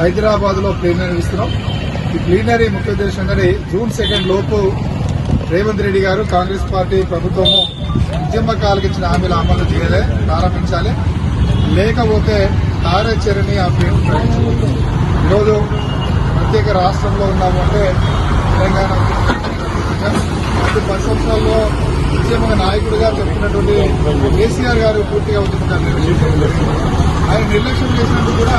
హైదరాబాద్లో ప్లీనరీ ఇస్తున్నాం ఈ ప్లీనరీ ముఖ్య ఉద్దేశం ఏంటంటే జూన్ సెకండ్ లోపు రేవంత్ రెడ్డి గారు కాంగ్రెస్ పార్టీ ప్రభుత్వము ఉద్యమకాలకు ఇచ్చిన హామీలు అమలు చేయలే ప్రారంభించాలి. లేకపోతే కార్యాచరణ ఆ పేరు ప్రకటించకూడదు. ఈరోజు ప్రత్యేక రాష్ట్రంలో ఉన్నామంటే తెలంగాణ ఒక నాయకుడిగా చెప్తున్నటువంటి కేసీఆర్ గారు పూర్తిగా ఉద్యమకాలు ఆయన నిర్లక్ష్యం చేసినందుకు కూడా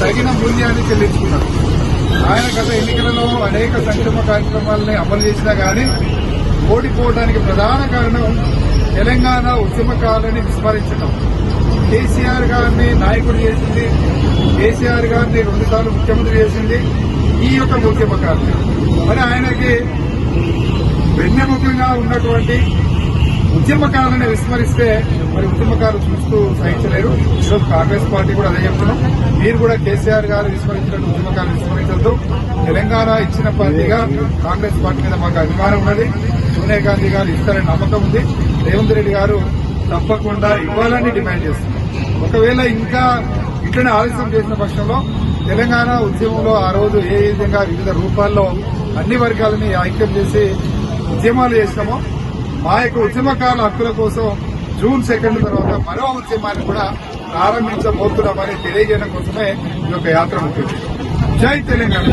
తగిన మూల్యాన్ని చెల్లించుకున్నారు. ఆయన గత ఎన్నికలలో అనేక సంక్షేమ కార్యక్రమాలని అమలు చేసినా గానీ ఓడిపోవడానికి ప్రధాన కారణం తెలంగాణ ఉద్యమకారులని విస్మరించడం కేసీఆర్ గారిని నాయకుడు చేసింది కేసీఆర్ గారిని రెండుసార్లు ముఖ్యమంత్రి చేసింది ఈ యొక్క ఉద్యమకారులు మరి ఆయనకి వెన్నెముకగా ఉన్నటువంటి ఉద్యమకారులను విస్మరిస్తే మరి ఉద్యమకారులు చూస్తూ సహించలేరు. ఈరోజు కాంగ్రెస్ పార్టీ కూడా అదే చెప్తున్నాం మీరు కూడా కేసీఆర్ గారు విస్మరించినట్టు ఉద్యమకారులు విస్మరించద్దు. తెలంగాణ ఇచ్చిన పార్టీగా కాంగ్రెస్ పార్టీ మీద మాకు అభిమానం ఉన్నది. సోనియా గాంధీ గారు ఇస్తారని నమ్మకం ఉంది. రేవంత్ రెడ్డి గారు తప్పకుండా ఇవ్వాలని డిమాండ్ చేస్తున్నారు. ఒకవేళ ఇంకా ఇట్లనే ఆలస్యం చేసిన పక్షంలో తెలంగాణ ఉద్యమంలో ఆ రోజు ఏ విధంగా వివిధ రూపాల్లో అన్ని వర్గాలని ఐక్యం చేసి ఉద్యమాలు చేసినామో మా యొక్క ఉద్యమకారుల హక్కుల కోసం జూన్ సెకండ్ తర్వాత మరో ఉద్యమాన్ని కూడా ప్రారంభించబోతున్నామని తెలియజేయడం కోసమే ఈ యొక్క యాత్ర ఉంటుంది జై తెలంగాణ.